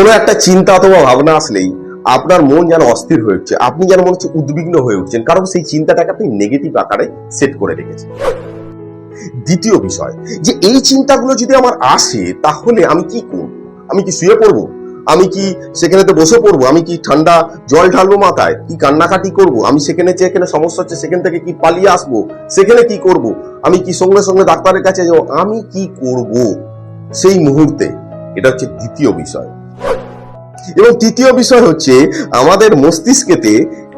কোনো একটা চিন্তা অথবা ভাবনা আসলেই আপনার মন যেন অস্থির হয়ে উঠছে। আপনি যেন মনে হচ্ছে উদ্বিগ্ন হয়ে উঠছেন, কারণ সেই চিন্তাটাকে আপনি নেগেটিভ আকারে সেট করে রেখেছেন। দ্বিতীয় বিষয়, যে এই চিন্তাগুলো যদি আমার আসে, তাহলে আমি কি করব? আমি কি শুয়ে পড়ব? আমি কি সেখানে তো বসে পড়ব? আমি কি ঠান্ডা জল ঢালবো মাথায়? কি কান্নাকাটি করব? আমি সেখানে যেখানে সমস্যা হচ্ছে, সেখান থেকে কি পালিয়ে আসব? সেখানে কি করব? আমি কি সঙ্গে সঙ্গে ডাক্তারের কাছে যাব? আমি কি করব? সেই মুহূর্তে, এটা হচ্ছে দ্বিতীয় বিষয়। এবং তৃতীয় বিষয় হচ্ছে, আমাদের মস্তিষ্কেতে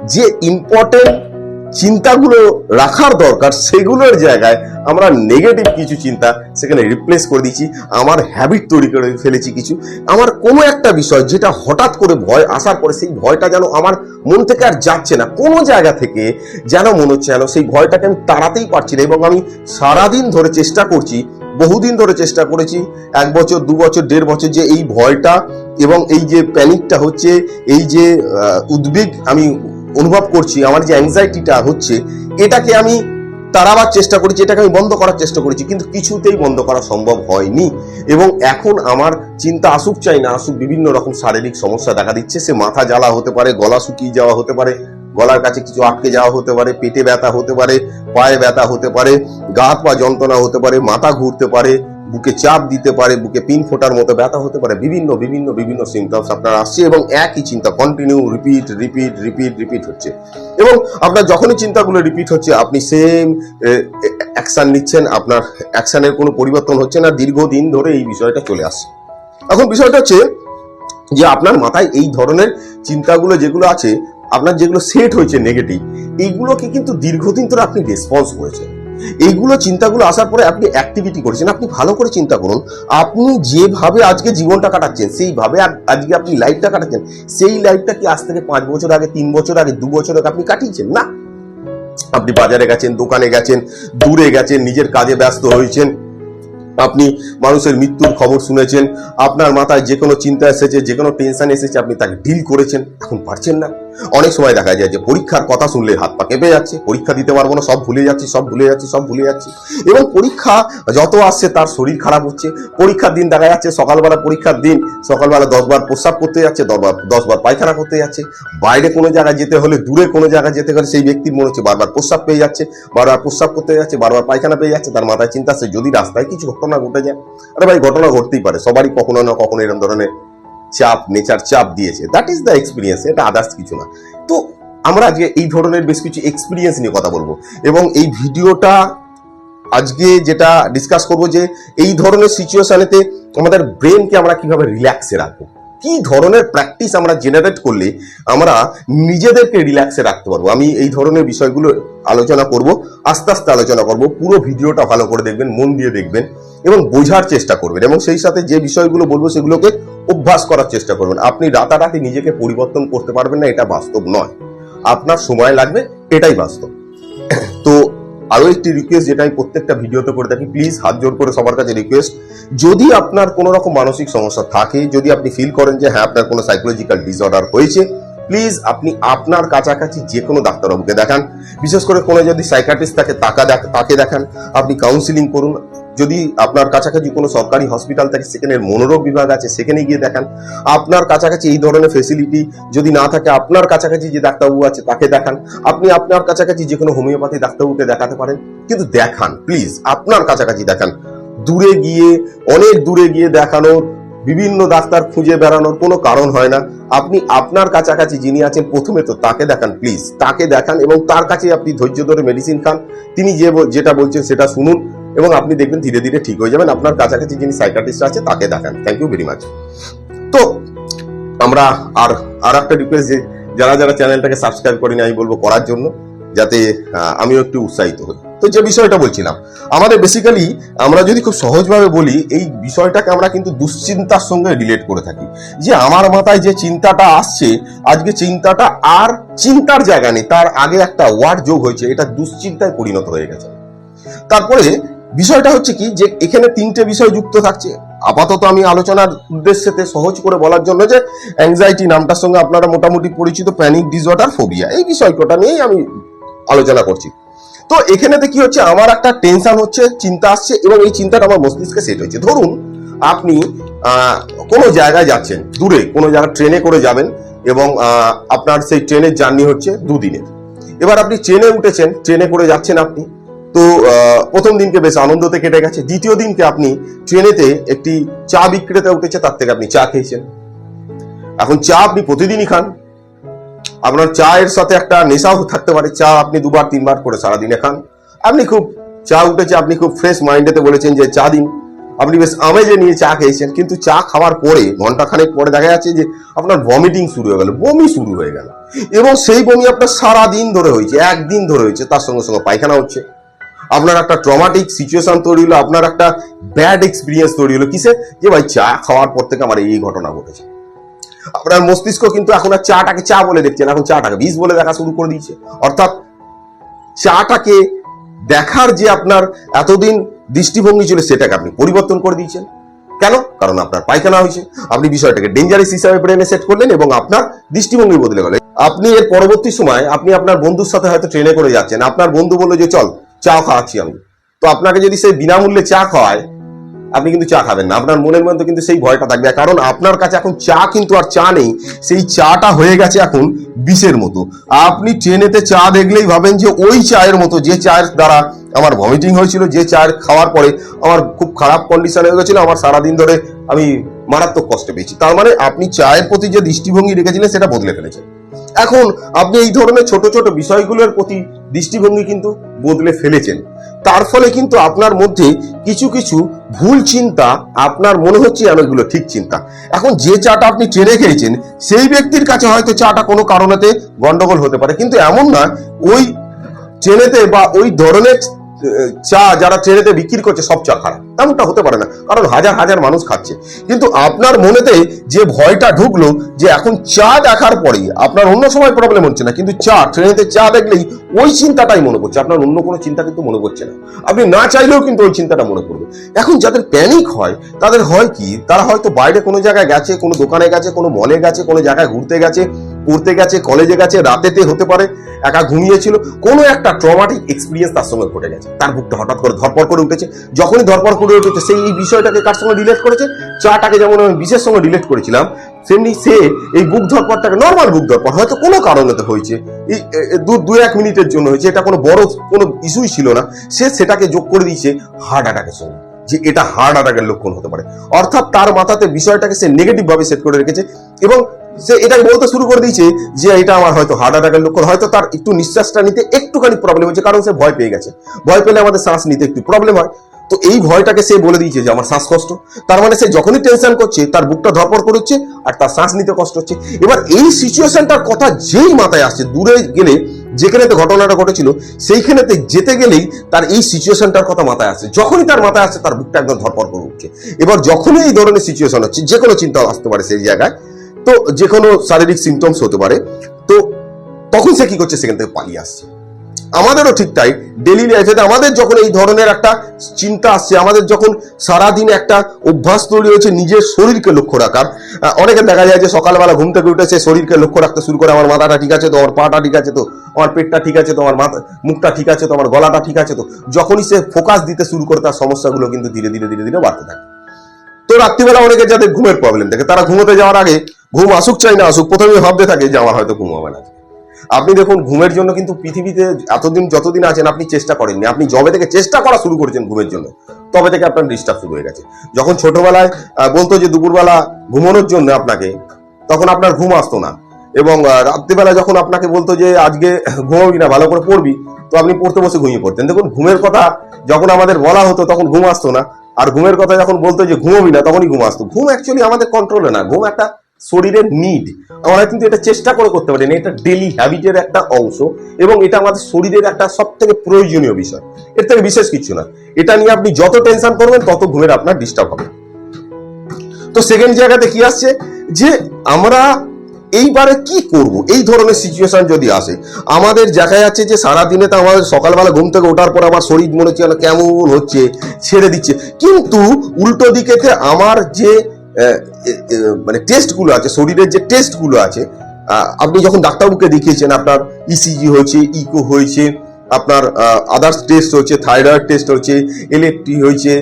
যে ইম্পর্টেন্ট চিন্তাগুলো রাখার দরকার, সেগুলোর জায়গায় আমরা নেগেটিভ কিছু চিন্তা সেখানে রিপ্লেস করে দিচ্ছি। আমার হ্যাবিট তৈরি করে ফেলেছি কিছু। আমার কোনো একটা বিষয় যেটা হঠাৎ করে ভয় আসার পরে সেই ভয়টা যেন আমার মন থেকে আর যাচ্ছে না। কোনো জায়গা থেকে যেন মনে হচ্ছে যেন সেই ভয়টাকে আমি তাড়াতেই পারছি না এবং আমি সারাদিন ধরে চেষ্টা করছি বহুদিন ধরে চেষ্টা করেছি, এক বছর, দু বছর, দেড় বছর যে এই ভয়টা এবং এই যে প্যানিকটা হচ্ছে, এই যে উদ্বেগ আমি অনুভব করছি, আমার যে অ্যাংজাইটিটা হচ্ছে, এটাকে আমি তাড়াবার চেষ্টা করেছি, এটাকে আমি বন্ধ করার চেষ্টা করেছি, কিন্তু কিছুতেই বন্ধ করা সম্ভব হয়নি। এবং এখন আমার চিন্তা আসুক চাই না আসুক, বিভিন্ন রকম শারীরিক সমস্যা দেখা দিচ্ছে, সে মাথা জ্বালা হতে পারে, গলা শুকিয়ে যাওয়া হতে পারে গলার কাছে কিছু আটকে যাওয়া হতে পারে, পেটে ব্যথা হতে পারে, পায়ে ব্যথা হতে পারে, গা পা যন্ত্রণা হতে পারে, মাথা ঘুরতে পারে, বুকে চাপ দিতে পারে, বুকে পিন ফোটার মতো ব্যথা হতে পারে, বিভিন্ন বিভিন্ন বিভিন্ন সিমটমস আপনার আসছে এবং একই চিন্তা continue repeat repeat repeat repeat হচ্ছে। এবং আপনার যখনই চিন্তাগুলো রিপিট হচ্ছে, আপনি সেম অ্যাকশন নিচ্ছেন, আপনার অ্যাকশানের কোনো পরিবর্তন হচ্ছে না, দীর্ঘদিন ধরে এই বিষয়টা চলে আসছে। এখন বিষয়টা হচ্ছে যে আপনার মাথায় এই ধরনের চিন্তাগুলো যেগুলো আছে আপনার যেগুলো সেট হয়েছে নেগেটিভ এইগুলোকে কিন্তু দীর্ঘদিন ধরে আপনি রেসপন্স করেছেন। এইগুলো চিন্তাগুলো আসার পরে আপনি অ্যাক্টিভিটি করেছেন। আপনি ভালো করে চিন্তা করুন, আপনি যেভাবে আজকে জীবনটা কাটাচ্ছেন, সেইভাবে আজকে আপনি লাইফটা কাটাচ্ছেন, সেই লাইফটা কি আজ থেকে পাঁচ বছর আগে, তিন বছর আগে, দু বছর আগে আপনি কাটিয়েছেন? না। আপনি বাজারে গেছেন, দোকানে গেছেন, দূরে গেছেন, নিজের কাজে ব্যস্ত হয়েছেন, আপনি মানুষের মৃত্যুর খবর শুনেছেন, আপনার মাথায় যে কোনো চিন্তা এসেছে যে কোনো টেনশন এসেছে, আপনি তাকে ডিল করেছেন, এখন পারছেন না। অনেক সময় দেখা যায় যে পরীক্ষার কথা শুনলে হাত পা কেঁপে যাচ্ছে, পরীক্ষা দিতে পারব না, সব ভুলে যাচ্ছি, সব ভুলে যাচ্ছি, সব ভুলে যাচ্ছি। এবং পরীক্ষা যত আসছে তার শরীর খারাপ হচ্ছে। পরীক্ষার দিন দেখা যাচ্ছে, সকালবেলা পরীক্ষার দিন, সকালবেলা দশ বার প্রস্রাব করতে যাচ্ছে দশ বার দশ বার পায়খানা করতে যাচ্ছে। বাইরে কোনো জায়গায় যেতে হলে, দূরে কোনো জায়গায় যেতে হলে সেই ব্যক্তির মনে হচ্ছে বারবার প্রস্রাব পেয়ে যাচ্ছে, বারবার প্রস্রাব করতে যাচ্ছে, বারবার পায়খানা পেয়ে যাচ্ছে, তার মাথায় চিন্তা আসছে, যদি রাস্তায় কিছু ঘটনা ঘটে যায়। আরে ভাই, ঘটনা ঘটতেই পারে, সবারই কখনো না কখনো এরকম ধরনের চাপ, নেচার চাপ দিয়েছে। দ্যাট ইজ দ্য এক্সপিরিয়েন্স এটা আদার্স কিছু না। তো আমরা আজকে এই ধরনের বেশ কিছু এক্সপিরিয়েন্স নিয়ে কথা বলব। এবং এই ভিডিওটা আজকে যেটা ডিসকাস করব যে এই ধরনের সিচুয়েশনেতে আমাদের ব্রেনকে আমরা কীভাবে রিল্যাক্সে রাখব। কি ধরনের প্র্যাকটিস আমরা জেনারেট করলে আমরা নিজেদেরকে রিল্যাক্সে রাখতে পারব? আমি এই ধরনের বিষয়গুলো আলোচনা করব, আস্তে আস্তে আলোচনা করব। পুরো ভিডিওটা ভালো করে দেখবেন, মন দিয়ে দেখবেন এবং বোঝার চেষ্টা করবেন। এবং সেই সাথে যে বিষয়গুলো বলব সেগুলোকে অভ্যাস করার চেষ্টা করবেন। আপনি রাতারাতি নিজেকে পরিবর্তন করতে পারবেন না, এটা বাস্তব নয়। আপনার সময় লাগবে, এটাই বাস্তব। তো আরও একটি রিকোয়েস্ট যেটা আমি প্রত্যেকটা ভিডিওতে করে থাকি প্লিজ হাত জোর করে সবার কাছে রিকোয়েস্ট যদি আপনার কোনো রকম মানসিক সমস্যা থাকে, যদি আপনি ফিল করেন যে হ্যাঁ আপনার কোনো সাইকোলজিক্যাল ডিসঅর্ডার হয়েছে প্লিজ আপনি আপনার কাছাকাছি যে কোনো ডাক্তারবাবুকে দেখান। বিশেষ করে কোনো যদি সাইকাট্রিস্ট থাকে তাকে দেখ- তাকে দেখান, আপনি কাউন্সিলিং করুন। যদি আপনার কাছাকাছি কোনো সরকারি হসপিটাল থাকে, সেখানে মনোরোগ বিভাগ আছে, সেখানে গিয়ে দেখান। আপনার কাছাকাছি এই ধরনের ফেসিলিটি যদি না থাকে, আপনার কাছাকাছি যে ডাক্তারবাবু আছে, তাকে দেখান। আপনি আপনার কাছাকাছি যে কোনো হোমিওপ্যাথি ডাক্তারবাবুকে দেখাতে পারেন, কিন্তু দেখান প্লিজ আপনার কাছাকাছি দেখান। দূরে গিয়ে, অনেক দূরে গিয়ে দেখানোর, বিভিন্ন ডাক্তার খুঁজে বেড়ানোর কোনো কারণ হয় না। আপনি আপনার কাছাকাছি যিনি আছেন, প্রথমে তো তাকে দেখান প্লিজ তাকে দেখান এবং তার কাছে আপনি ধৈর্য ধরে মেডিসিন খান। তিনি যে যেটা বলছেন সেটা শুনুন। এবং আপনি দেখবেন ধীরে ধীরে ঠিক হয়ে যাবেন। আপনার কাছাকাছি যিনি সাইকাটিস্ট আছে, তাকে দেখান। থ্যাংক ইউ ভেরি মাচ তো, আমরা আর আর একটা রিকোয়েস্ট যে, যারা যারা চ্যানেলটাকে সাবস্ক্রাইব করেনি, আমি বলব করার জন্য, যাতে আমিও একটু উৎসাহিত হই। তো যে বিষয়টা বলছিলাম, আমাদের বেসিক্যালি আমরা যদি খুব সহজভাবে বলি, এই বিষয়টাকে আমরা কিন্তু দুশ্চিন্তার সঙ্গে রিলেট করে থাকি। যে আমার মাথায় যে চিন্তাটা আসছে, আজকে চিন্তাটা আর চিন্তার জায়গা নেই। তার আগে একটা ওয়ার্ড যোগ হয়েছে, এটা দুশ্চিন্তায় পরিণত হয়ে গেছে। তারপরে বিষয়টা হচ্ছে কি যে এখানে তিনটে বিষয় যুক্ত থাকছে। আপাতত আমি আলোচনার উদ্দেশ্যেতে সহজ করে বলার জন্য যে অ্যাংজাইটি নামটার সঙ্গে আপনারা মোটামুটি পরিচিত প্যানিক ডিসঅর্ডার ফোবিয়া এই বিষয়টা নিয়েই আমি আলোচনা করছি। তো এখানেতে কি হচ্ছে, আমার একটা টেনশন হচ্ছে, চিন্তা আসছে এবং এই চিন্তাটা আমার মস্তিষ্কে সেট হয়েছে। ধরুন আপনি কোনো জায়গায় যাচ্ছেন, দূরে, কোনো জায়গায় ট্রেনে করে যাবেন এবং আপনার সেই ট্রেনের জার্নি হচ্ছে দুদিনের। এবার আপনি ট্রেনে উঠেছেন ট্রেনে করে যাচ্ছেন আপনি। তো প্রথম দিনকে বেশ আনন্দতে কেটে গেছে। দ্বিতীয় দিনকে আপনি ট্রেনেতে একটি চা বিক্রেতা উঠেছে, তার থেকে আপনি চা খেয়েছেন। এখন চা আপনি প্রতিদিনই খান। আপনার চায়ের সাথে একটা নেশাও থাকতে পারে। চা আপনি দুবার, তিনবার করে সারাদিনে খান। আপনি খুব, চা উঠেছে, আপনি খুব ফ্রেশ মাইন্ডেতে বলেছেন যে চা দিন। আপনি বেশ আমেজে নিয়ে চা খেয়েছেন, কিন্তু চা খাওয়ার পরে ঘণ্টা খানেক পরে দেখা যাচ্ছে যে আপনার ভমিটিং শুরু হয়ে গেল, বমি শুরু হয়ে গেল। এবং সেই বমি আপনার সারা দিন ধরে হয়েছে, একদিন ধরে হয়েছে, তার সঙ্গে সঙ্গে পায়খানা হচ্ছে। আপনার একটা ট্রমাটিক সিচুয়েশন তৈরি হলো, আপনার একটা ব্যাড এক্সপিরিয়েন্স তৈরি হলো। কিসে? যে ভাই চা খাওয়ার পর থেকে আমার এই ঘটনা ঘটেছে। আপনার মস্তিষ্ক কিন্তু এখন আর চাটাকে চা বলে দেখছে না, এখন চাটাকে বিষ বলে দেখা শুরু করে দিয়েছে। অর্থাৎ চাটাকে দেখার যে আপনার এতদিন দৃষ্টিভঙ্গি ছিল, সেটাকে আপনি পরিবর্তন করে দিয়েছেন। কেন? কারণ আপনার পায়খানা হয়েছে। আপনি বিষয়টাকে ডেঞ্জারাস হিসাবে ব্রেনে সেট করলেন এবং আপনার দৃষ্টিভঙ্গি বদলে গেল। আপনি এর পরবর্তী সময় আপনি আপনার বন্ধুর সাথে হয়তো ট্রেনে করে যাচ্ছেন। আপনার বন্ধু বলল যে, চল চা খাওয়াচ্ছি আমি। তো আপনাকে যদি সে বিনামূল্যে চা খাওয়ায়, আপনি কিন্তু চা খাবেন না। আপনার মনের মধ্যে কিন্তু সেই ভয়টা থাকবে। কারণ আপনার কাছে এখন চা কিন্তু আর চা নেই, সেই চাটা হয়ে গেছে এখন বিষের মতো। আপনি ট্রেনেতে চা দেখলেই ভাবেন যে ওই চায়ের মতো, যে চায়ের দ্বারা আমার ভমিটিং হয়েছিল, যে চায়ের খাওয়ার পরে আমার খুব খারাপ কন্ডিশন হয়ে গেছিল, আমার সারাদিন ধরে আমি মারাত্মক কষ্ট পেয়েছি। তার মানে আপনি চায়ের প্রতি যে দৃষ্টিভঙ্গি রেখেছিলেন, সেটা বদলে ফেলেছেন। এখন আপনি এই ধরনের ছোট ছোট বিষয়গুলোর প্রতি দৃষ্টিভঙ্গি কিন্তু বদলে ফেলেছেন। তার ফলে কিন্তু আপনার মধ্যে কিছু কিছু ভুল চিন্তা, আপনার মনে হচ্ছে যেন এগুলো ঠিক চিন্তা। এখন যে চাটা আপনি ট্রেনে খেয়েছেন, সেই ব্যক্তির কাছে হয়তো চাটা কোনো কারণেতে গন্ডগোল হতে পারে। কিন্তু এমন না ওই ট্রেনেতে বা ওই ধরনের চা যারা ট্রেনেতে বিক্রি করছে, সব চা খারাপ তেমনটা হতে পারে না, কারণ হাজার হাজার মানুষ খাচ্ছে। কিন্তু আপনার মনেতে যে ভয়টা ঢুকলো, যে এখন চা দেখার পরেই আপনার অন্য সময় প্রবলেম হচ্ছে না, কিন্তু চা, ট্রেনেতে চা দেখলেই ওই চিন্তাটাই মনে করছে আপনার অন্য কোনো চিন্তা কিন্তু মনে করছে না। আপনি না চাইলেও কিন্তু ওই চিন্তাটা মনে করবে এখন যাদের প্যানিক হয়, তাদের হয় কি? তারা হয়তো বাইরে কোনো জায়গায় গেছে, কোনো দোকানে গেছে, কোনো মলে গেছে, কোনো জায়গায় ঘুরতে গেছে। পড়তে গেছে কলেজে গেছে রাতেতে হতে পারে একা ঘুমিয়েছিল কোনো একটা ট্রমাটিক এক্সপিরিয়েন্স তার সঙ্গে ঘটে গেছে। তার বুকটা হঠাৎ করে ধরপড় করে উঠেছে। যখনই ধরপড় করে উঠেছে সেই এই বিষয়টাকে কার সঙ্গে রিলেট করেছে? চাটাকে যেমন আমি বিশেষ সঙ্গে রিলেট করেছিলাম সেমনি সে এই বুক ধরপড়টাকে নর্মাল বুক ধরপড় হয়তো কোনো কারণেতে হয়েছে। এই এ, এ, দু দু এক মিনিটের জন্য হয়েছে এটা কোনো বড় কোনো ইস্যুই ছিল না। সে সেটাকে যোগ করে দিয়েছে হার্ট অ্যাটাকের সঙ্গে যে এটা হার্ট অ্যাটাকের লক্ষণ হতে পারে। অর্থাৎ তার মাথাতে বিষয়টাকে সে নেগেটিভ ভাবে সেট করে রেখেছে এবং সে এটাকে বলতে শুরু করে দিয়েছে যে এটা আমার হয়তো হার্ট অ্যাটাকের লক্ষণ, হয়তো তার একটু নিঃশ্বাসটা নিতে একটুখানি প্রবলেম হচ্ছে, কারণ সে ভয় পেয়ে গেছে। ভয় পেলে আমাদের শ্বাস নিতে একটু প্রবলেম হয়। তো এই ভয়টাকে সে বলে দিয়েছে যে আমার শ্বাসকষ্ট তার মানে সে যখনই টেনশন করছে, তার বুকটা ধরপড় করছে আর তার শ্বাস নিতে কষ্ট হচ্ছে। এবার এই সিচুয়েশনটার কথা যেই মাথায় আসছে, দূরে গেলে যেখানেতে ঘটনাটা ঘটেছিল, সেইখানেতে যেতে গেলেই তার এই সিচুয়েশনটার কথা মাথায় আসছে। যখনই তার মাথায় আসছে, তার বুকটা একদম ধরপড় করে উঠছে। এবার যখনই এই ধরনের সিচুয়েশন হচ্ছে যে কোনো চিন্তা আসতে পারে সেই জায়গায়। তো যে কোনো শারীরিক সিমটমস হতে পারে, তো তখন সে কি করছে? সেখান থেকে পালিয়ে আসছে। আমাদেরও ঠিক তাই। ডেলি লাইফে আমাদের যখন এই ধরনের একটা চিন্তা আসছে, আমাদের যখন সারাদিন একটা অভ্যাস তৈরি হয়েছে নিজের শরীরকে লক্ষ্য রাখার অনেকে দেখা যায় যে সকালবেলা ঘুম থেকে উঠে সে শরীরকে লক্ষ্য রাখতে শুরু করে, আমার মাথাটা ঠিক আছে তো? আমার পাটা ঠিক আছে তো? আমার পেটটা ঠিক আছে তো? আমার মাথা, মুখটা ঠিক আছে তো? আমার গলাটা ঠিক আছে তো? যখনই সে ফোকাস দিতে শুরু করে, তার সমস্যাগুলো কিন্তু ধীরে ধীরে ধীরে ধীরে বাড়তে থাকে। তো রাত্রিবেলা অনেকে যাদের ঘুমের প্রবলেম থাকে। তারা ঘুমোতে যাওয়ার আগে ঘুম আসুক চাই না আসুক প্রথমে ভাবতে থাকে যে আমার হয়তো ঘুম হবে না। আপনি দেখুন, ঘুমের জন্য কিন্তু পৃথিবীতে এতদিন যতদিন আছেন আপনি চেষ্টা করেননি। আপনি জবে থেকে চেষ্টা করা শুরু করেছেন ঘুমের জন্য, তবে থেকে আপনার ডিস্টার্ব শুরু হয়ে গেছে। যখন ছোটবেলায় বলতো যে দুপুরবেলা ঘুমানোর জন্য আপনাকে, তখন আপনার ঘুম আসতো না। এবং রাত্রিবেলা যখন আপনাকে বলতো যে আজকে ঘুমাবি না, ভালো করে পড়বি, তো আপনি পড়তে বসে ঘুমিয়ে পড়তেন। দেখুন, ঘুমের কথা যখন আমাদের বলা হতো, তখন ঘুম আসতো না। আর ঘুমের কথা যখন বলতো যে ঘুমাবি না, তখনই ঘুম আসতো। ঘুম অ্যাকচুয়ালি আমাদের কন্ট্রোলে না, ঘুম একটা শরীরের নিড আমরা কিন্তু এটা চেষ্টা করে করতে পারি না, এটা ডেলি হ্যাবিটের একটা অংশ এবং এটা আমাদের শরীরের একটা সব থেকে প্রয়োজনীয় বিষয়। এর থেকে বিশেষ কিছু না। এটা নিয়ে আপনি যত টেনশন করবেন, তত ঘুমের আপনার ডিস্টার্ব হবে। তো সেকেন্ড জায়গাতে কি আসছে? যে আমরা এইবারে কি করব? এই ধরনের সিচুয়েশন যদি আসে, আমাদের দেখা যাচ্ছে যে সারাদিনে তো আমাদের সকালবেলা ঘুম থেকে ওঠার পর আমার শরীর মনে হচ্ছে কেমন হচ্ছে, ছেড়ে দিচ্ছে। কিন্তু উল্টো দিকেতে আমার যে মানে টেস্টগুলো আছে, শরীরের যে টেস্টগুলো আছে আপনি যখন ডাক্তারবাবুকে দেখিয়েছেন, আপনার ইসিজি হয়েছে ইকো হয়েছে আপনার আদার্স টেস্ট হচ্ছে থাইরয়েড টেস্ট হচ্ছে এলএফটি হয়েছে,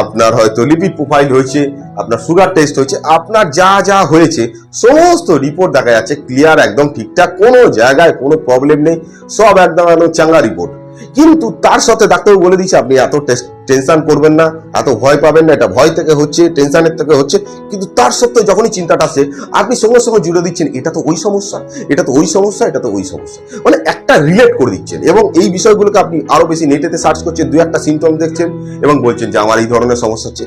আপনার হয়তো লিপিড প্রোফাইল হয়েছে, আপনার সুগার টেস্ট হয়েছে আপনার যা যা হয়েছে, সমস্ত রিপোর্ট দেখা যাচ্ছে ক্লিয়ার একদম ঠিকঠাক, কোনো জায়গায় কোনো প্রবলেম নেই, সব একদম চাঙ্গা রিপোর্ট কিন্তু তার সাথে ডাক্তারবাবু বলে দিচ্ছে আপনি এত টেনশন করবেন না, এত ভয় পাবেন না, এটা ভয় থেকে হচ্ছে, টেনশনের থেকে হচ্ছে, কিন্তু তার সত্ত্বেও যখনই চিন্তাটা আসে, আপনি সঙ্গে সঙ্গে জুড়ে দিচ্ছেন, এটা তো ওই সমস্যা, এটা তো ওই সমস্যা, এটা তো ওই সমস্যা। মানে একটা রিলেট করে দিচ্ছেন, এবং এই বিষয়গুলোকে আপনি আরও বেশি নেটেতে সার্চ করছেন দু একটা সিমটম দেখছেন, এবং বলছেন যে, আমার এই ধরনের সমস্যা হচ্ছে।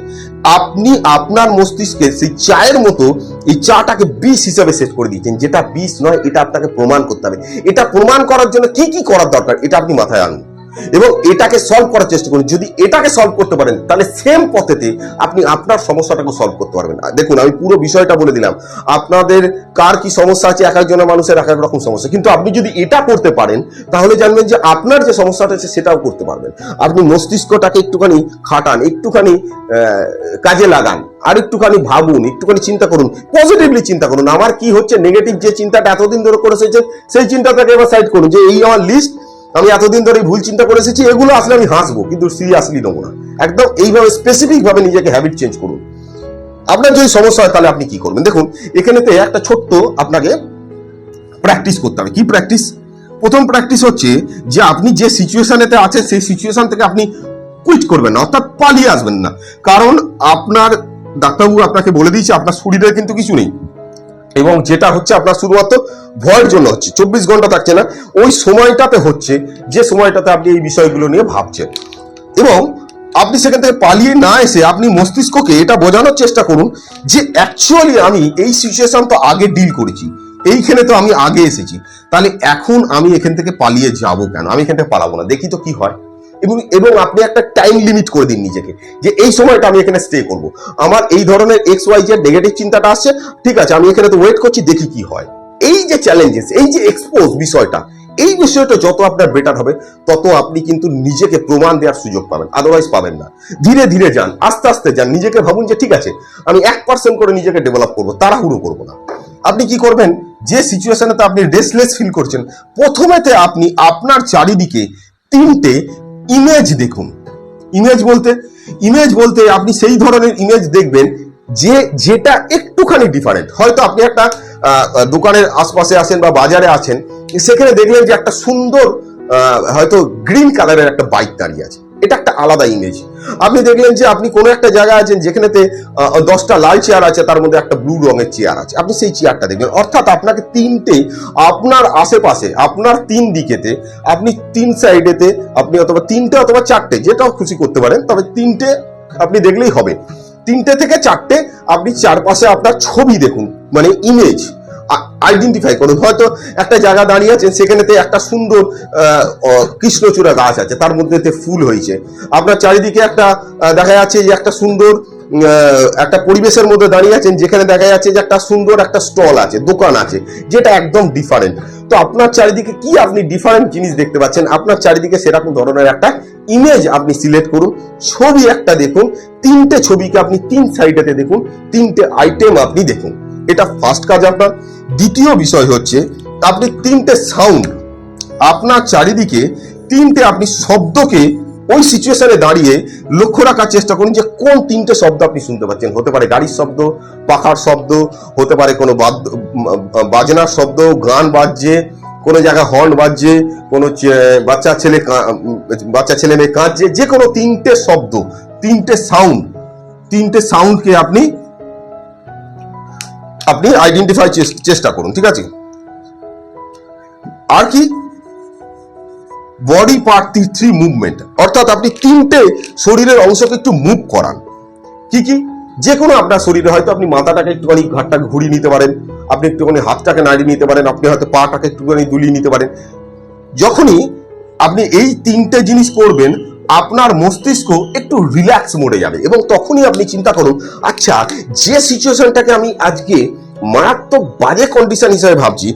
আপনি আপনার মস্তিষ্কে সেই চায়ের মতো এই চাটাকে বিষ হিসাবে সেট করে দিয়েছেন যেটা বিষ নয়, এটা আপনাকে প্রমাণ করতে হবে। এটা প্রমাণ করার জন্য কি কি করার দরকার, এটা আপনি মাথায় আনুন। এবং এটাকে সলভ করার চেষ্টা করুন যদি এটাকে সলভ করতে পারেন, তাহলে সেম পথেতে আপনি আপনার সমস্যাটাকে সলভ করতে পারবেন। দেখুন, আমি পুরো বিষয়টা বলে দিলাম। আপনাদের কার কি সমস্যা আছে? এক একজনের মানুষের এক এক রকম সমস্যা। কিন্তু আপনি যদি এটা করতে পারেন, তাহলে জানবেন যে আপনার যে সমস্যাটা আছে, সেটাও করতে পারবেন। আপনি মস্তিষ্কটাকে একটুখানি খাটান, একটুখানি কাজে লাগান, আর একটুখানি ভাবুন, একটুখানি চিন্তা করুন পজিটিভলি চিন্তা করুন, আমার কি হচ্ছে নেগেটিভ যে চিন্তাটা এতদিন ধরে করে সেই চিন্তাটাকে এবার সাইড করুন যে, এই আমার লিস্ট আমি এতদিন ধরে ভুল চিন্তা করে এসেছি, এগুলো আসলে আমি হাসবো, কিন্তু সিরিয়াসলি নেব না। একদম এইভাবে স্পেসিফিক ভাবে নিজেকে হ্যাবিট চেঞ্জ করুন। আপনার যদি সমস্যা হয়, তাহলে আপনি কি করবেন? দেখুন, এখানেতে একটা ছোট্ট আপনাকে প্র্যাকটিস করতে হবে। কি প্র্যাকটিস প্রথম প্র্যাকটিস হচ্ছে যে আপনি যে সিচুয়েশনেতে আছেন, সেই সিচুয়েশন থেকে আপনি কুইট করবেন না, অর্থাৎ পালিয়ে আসবেন না। কারণ আপনার ডাক্তারবাবু আপনাকে বলে দিয়েছে, আপনার শরীরে কিন্তু কিছু নেই। এবং যেটা হচ্ছে আপনার শুধুমাত্র ভয়ের জন্য হচ্ছে, চব্বিশ ঘণ্টা থাকছে না, ওই সময়টাতে হচ্ছে, যে সময়টাতে আপনি এই বিষয়গুলো নিয়ে ভাবছেন। এবং আপনি সেখান থেকে পালিয়ে না এসে আপনি মস্তিষ্ককে এটা বোঝানোর চেষ্টা করুন যে অ্যাকচুয়ালি আমি এই সিচুয়েশন তো আগে ডিল করেছি, এইখানে তো আমি আগে এসেছি। তাহলে এখন আমি এখান থেকে পালিয়ে যাব কেন? আমি এখান থেকে পালাবো না। দেখি তো কি হয়। এবং এবং আপনি একটা টাইম লিমিট করে দিন নিজেকে, যে এই সময়টা আমি এখানে স্টে করব। আমার এই ধরনের এক্স ওয়াই জেড নেগেটিভ চিন্তাটা আসছে, ঠিক আছে, আমি এখানে তো ওয়েট করছি, দেখি কি হয়। এই যে চ্যালেঞ্জেস এই যে এক্সপোজ বিষয়টা, এই বিষয়টা যত আপনার বেটার হবে, তত আপনি কিন্তু নিজেকে প্রমাণ দেওয়ার সুযোগ পাবেন আদারওয়াইজ পাবেন না। ধীরে ধীরে যান, আস্তে আস্তে যান, নিজেকে ভাবুন যে ঠিক আছে, আমি এক পার্সেন্ট করে নিজেকে ডেভেলপ করব, তাড়াহুড়ো করব না। আপনি কি করবেন? যে সিচুয়েশনেতে আপনি রেসলেস ফিল করছেন, প্রথমেতে আপনি আপনার চারিদিকে তিনটে ইমেজ দেখুন। ইমেজ বলতে ইমেজ বলতে আপনি সেই ধরনের ইমেজ দেখবেন যে, যেটা একটুখানি ডিফারেন্ট হয়তো আপনি একটা দোকানের আশপাশে আছেন বা বাজারে আছেন, সেখানে দেখলেন যে একটা সুন্দর হয়তো গ্রিন কালারের একটা বাইক দাঁড়িয়ে আছে। এটা একটা আলাদা ইমেজ আপনি দেখলেন যে আপনি কোনো একটা জায়গায় আছেন যেখানেতে দশটা লাল চেয়ার আছে, তার মধ্যে একটা ব্লু রঙের চেয়ার আছে। আপনি সেই চেয়ারটা দেখবেন। অর্থাৎ আপনাকে তিনটে, আপনার আশেপাশে, আপনার তিন দিকেতে, আপনি তিন সাইডেতে আপনি অথবা তিনটে অথবা চারটে, যেটাও খুশি করতে পারেন, তবে তিনটে আপনি দেখলেই হবে। তিনটে থেকে চারটে আপনি চারপাশে আপনার ছবি দেখুন মানে ইমেজ আইডেন্টিফাই করুন। হয়তো একটা জায়গা দাঁড়িয়ে আছেন সেখানেতে একটা সুন্দর কৃষ্ণচূড়া গাছ আছে, তার মধ্যে তে ফুল হয়েছে। আপনার চারিদিকে একটা দেখা যাচ্ছে যে একটা সুন্দর একটা পরিবেশের মধ্যে দাঁড়িয়ে আছেন, যেখানে দেখা যাচ্ছে যে একটা সুন্দর একটা স্টল আছে, দোকান আছে, যেটা একদম ডিফারেন্ট তো আপনার চারিদিকে কি আপনি ডিফারেন্ট জিনিস দেখতে পাচ্ছেন? আপনার চারিদিকে সেরকম ধরনের একটা ইমেজ আপনি সিলেক্ট করুন। ছবি একটা দেখুন। তিনটে ছবিকে আপনি তিন সাইডেতে দেখুন। তিনটে আইটেম আপনি দেখুন। এটা ফার্স্ট কাজ আপনার। দ্বিতীয় বিষয় হচ্ছে, আপনি তিনটে সাউন্ড আপনার চারিদিকে তিনটে আপনি শব্দকে ওই সিচুয়েশনে দাঁড়িয়ে লক্ষ্য রাখার চেষ্টা করুন যে কোন তিনটে শব্দ আপনি শুনতে পাচ্ছেন। হতে পারে গাড়ির শব্দ, পাখার শব্দ, হতে পারে কোনো বাজনার শব্দ, গান বাজছে, কোনো জায়গায় হর্ন বাজছে, কোনো বাচ্চা ছেলে বাচ্চা ছেলে মেয়ে কাঁদছে, যে কোনো তিনটে শব্দ, তিনটে সাউন্ড তিনটে সাউন্ডকে আপনি আপনি আইডেন্টিফাই চেষ্টা করুন, ঠিক আছে? আর কি? বডি পার্ট থ্রি মুভমেন্ট অর্থাৎ আপনি তিনটে শরীরের অংশকে একটু মুভ করান। কি কি? যে কোনো আপনার শরীরে হয়তো আপনি মাথাটাকে একটুখানি ঘাটটাকে ঘুরিয়ে নিতে পারেন, আপনি একটুখানি হাতটাকে নাড়িয়ে নিতে পারেন, আপনি হয়তো পাটাকে একটুখানি দুলিয়ে নিতে পারেন। যখনই আপনি এই তিনটে জিনিস করবেন আপনার মস্তিষ্ক একটু রিল্যাক্স মোডে যাবে এবং তখনই আপনি চিন্তা করুন আচ্ছা যে সিচুয়েশনটাকে আমি আজকে মারাত্মক বাজে কন্ডিশন হিসেবে ভাবছি,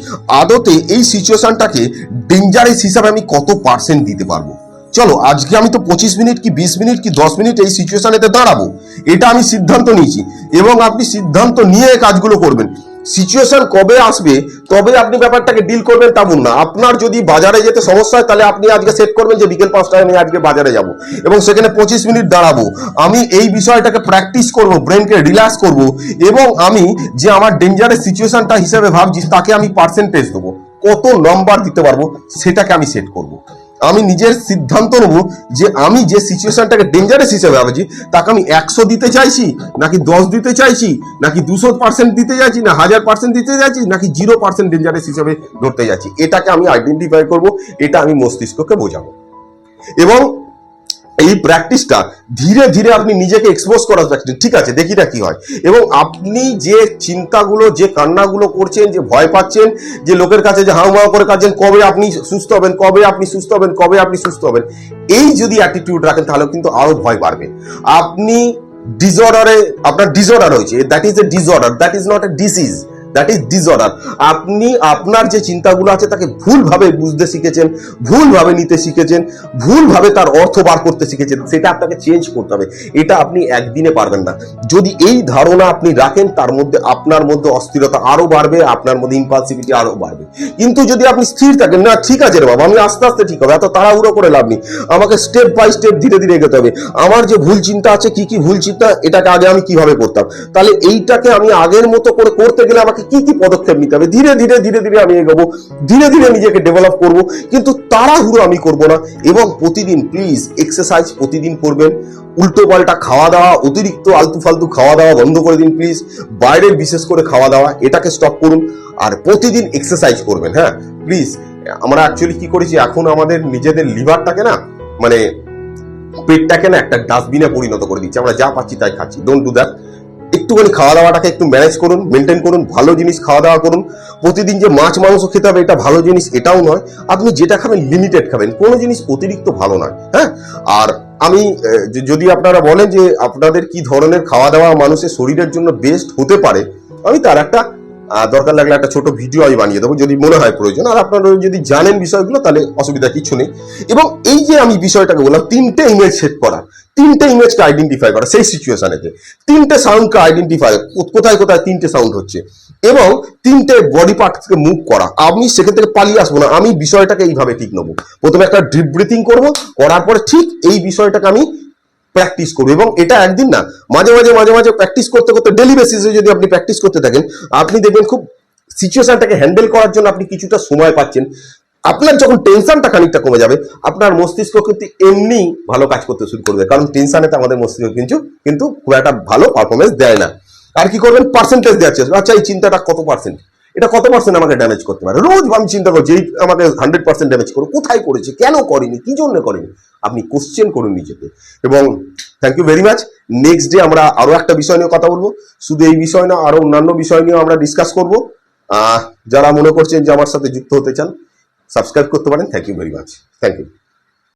আদতে এই সিচুয়েশনটাকে ডেঞ্জারাস হিসাবে আমি কত পার্সেন্ট দিতে পারব? চলো, আজকে আমি তো পঁচিশ মিনিট কি বিশ মিনিট কি দশ মিনিট এই সিচুয়েশনেতে দাঁড়াবো? এটা আমি সিদ্ধান্ত নিয়েছি এবং আপনি সিদ্ধান্ত নিয়ে কাজগুলো করবেন। সিচুয়েশন কবে আসবে, তবে আপনি ব্যাপারটাকে ডিল করবেন তেমন না। আপনার যদি বাজারে যেতে সমস্যা হয়, তাহলে আপনি আজকে সেট করবেন যে বিকেল পাঁচটায় আমি আজকে বাজারে যাব। এবং সেখানে পঁচিশ মিনিট দাঁড়াবো। আমি এই বিষয়টাকে প্র্যাকটিস করব ব্রেনকে রিল্যাক্স করব, এবং আমি যে আমার ডেঞ্জারের সিচুয়েশনটা হিসেবে ভাবছি, তাকে আমি পার্সেন্টেজ দেবো। কত নম্বর দিতে পারব, সেটাকে আমি সেট করব। আমি নিজের সিদ্ধান্ত নেব যে আমি যে সিচুয়েশনটাকে ডেঞ্জারাস হিসেবে ভাবছি তাকে আমি একশো দিতে চাইছি, নাকি দশ দিতে চাইছি, নাকি দুশো পার্সেন্ট দিতে চাইছি, না হাজার পার্সেন্ট দিতে চাইছি, নাকি জিরো পার্সেন্ট ডেঞ্জারাস হিসেবে ধরতে যাচ্ছি? এটাকে আমি আইডেন্টিফাই করব, এটা আমি মস্তিষ্ককে বোঝাবো। এবং এই প্র্যাকটিসটা ধীরে ধীরে আপনি নিজেকে এক্সপোজ করা প্র্যাকটিস ঠিক আছে দেখি না কি হয়? এবং আপনি যে চিন্তাগুলো, যে কান্নাগুলো করছেন, যে ভয় পাচ্ছেন, যে লোকের কাছে যে হাউ মাউ করে কাঁদছেন, কবে আপনি সুস্থ হবেন, কবে আপনি সুস্থ হবেন, কবে আপনি সুস্থ হবেন, এই যদি অ্যাটিটিউড রাখেন, তাহলে কিন্তু আরও ভয় বাড়বে। আপনি ডিসঅর্ডারে আপনার ডিসঅর্ডার হয়েছে। That is a disorder that is not a disease that is disorder আপনি আপনার যে চিন্তাগুলো আছে তাকে ভুলভাবে বুঝতে শিখেছেন, ভুলভাবে নিতে শিখেছেন, ভুলভাবে তার অর্থ বার করতে শিখেছেন, সেটা আপনাকে চেঞ্জ করতে হবে। এটা আপনি একদিনে পারবেন না। যদি এই ধারণা আপনি রাখেন, তার মধ্যে আপনার মধ্যে অস্থিরতা আরও বাড়বে, আপনার মধ্যে ইম্পালসিভিটি আরও বাড়বে। কিন্তু যদি আপনি স্থির থাকেন, না, ঠিক আছে রে বাবা, আমি আস্তে আস্তে ঠিক হবে, এত তাড়াহুড়ো করে লাভ নেই। আমাকে স্টেপ বাই স্টেপ ধীরে ধীরে এগোতে হবে। আমার যে ভুল চিন্তা আছে, কি কি ভুল চিন্তা, এটাকে আগে আমি কীভাবে করতাম? তাহলে এইটাকে আমি আগের মতো করে করতে গেলে আমাকে কি কি পদক্ষেপ নিতে হবে? ধীরে ধীরে ধীরে ধীরে আমি এগোবো। ধীরে ধীরে নিজেকে ডেভেলপ করব। কিন্তু তাড়াহুড়ো আমি করব না। এবং প্রতিদিন প্লিজ এক্সারসাইজ প্রতিদিন করবেন। উল্টো পাল্টা খাওয়া দাওয়া, অতিরিক্ত আলতু ফালতু খাওয়া দাওয়া বন্ধ করে দিন প্লিজ বাইরের বিশেষ করে খাওয়া দাওয়া, এটাকে স্টপ করুন। আর প্রতিদিন এক্সারসাইজ করবেন হ্যাঁ? প্লিজ আমরা অ্যাকচুয়ালি কি করেছি? এখন আমাদের নিজেদের লিভারটাকে না মানে পেটটাকে না একটা ডাস্টবিনে পরিণত করে দিচ্ছি। আমরা যা পাচ্ছি তাই খাচ্ছি। ডোন্ট ডু দ্যাট একটুখানি খাওয়া দাওয়াটাকে একটু ম্যানেজ করুন মেনটেন করুন, ভালো জিনিস খাওয়া দাওয়া করুন। প্রতিদিন যে মাছ মাংস খেতে হবে, এটা ভালো জিনিস, এটাও নয়। আপনি যেটা খাবেন লিমিটেড খাবেন। কোনো জিনিস অতিরিক্ত ভালো নয় হ্যাঁ? আর আমি যদি আপনারা বলেন যে আপনাদের কি ধরনের খাওয়া দাওয়া মানুষের শরীরের জন্য বেস্ট হতে পারে, আমি তার একটা দরকার লাগলে একটা ছোট ভিডিও আমি বানিয়ে দেবো, যদি মনে হয় প্রয়োজন। আর আপনারা যদি জানেন বিষয়গুলো, তাহলে অসুবিধা কিছু নেই। এবং এই যে আমি বিষয়টাকে বললাম, তিনটে ইমেজ সেট করা। তিনটে ইমেজকে আইডেন্টিফাই করা, সেই সিচুয়েশনেতে তিনটে সাউন্ডকে আইডেন্টিফাই কোথায় কোথায় তিনটে সাউন্ড হচ্ছে। এবং তিনটে বডি পার্টকে মুভ করা। আমি সেখান থেকে পালিয়ে আসব না, আমি বিষয়টাকে এইভাবে ঠিক নেব। প্রথমে একটা ডিপ ব্রিথিং করব, করার পরে ঠিক এই বিষয়টাকে আমি প্র্যাকটিস করব। এবং এটা একদিন না, মাঝে মাঝে মাঝে মাঝে প্র্যাকটিস করতে করতে ডেলি বেসিসে যদি আপনি প্র্যাকটিস করতে থাকেন, আপনি দেখবেন খুব সিচুয়েশনটাকে হ্যান্ডেল করার জন্য আপনি কিছুটা সময় পাচ্ছেন। আপনার যখন টেনশনটা খানিকটা কমে যাবে, আপনার মস্তিষ্ক কিন্তু এমনি ভালো কাজ করতে শুরু করবে। কারণ টেনশনে তো আমাদের মস্তিষ্ক কিন্তু কিন্তু খুব একটা ভালো পারফরমেন্স দেয় না। আর কি করবেন? পার্সেন্টেজ দেওয়ার চেষ্টা আচ্ছা এই চিন্তাটা কত পার্সেন্ট এটা কত পার্সেন্ট আমাকে ড্যামেজ করতে পারে? রোজ আমি চিন্তা করছি, এই আমাকে হান্ড্রেড পার্সেন্ট ড্যামেজ করো কোথায় করেছে? কেন করেনি? কি জন্য করেনি? আপনি কোশ্চেন করুন নিজেকে। এবং thank you very much next day আমরা আরও একটা বিষয় নিয়ে কথা বলব। শুধু এই বিষয় না, আরও অন্যান্য বিষয় নিয়েও আমরা ডিসকাস করব। যারা মনে করছেন যে আমার সাথে যুক্ত হতে চান সাবস্ক্রাইব করতে পারেন। Thank you very much thank you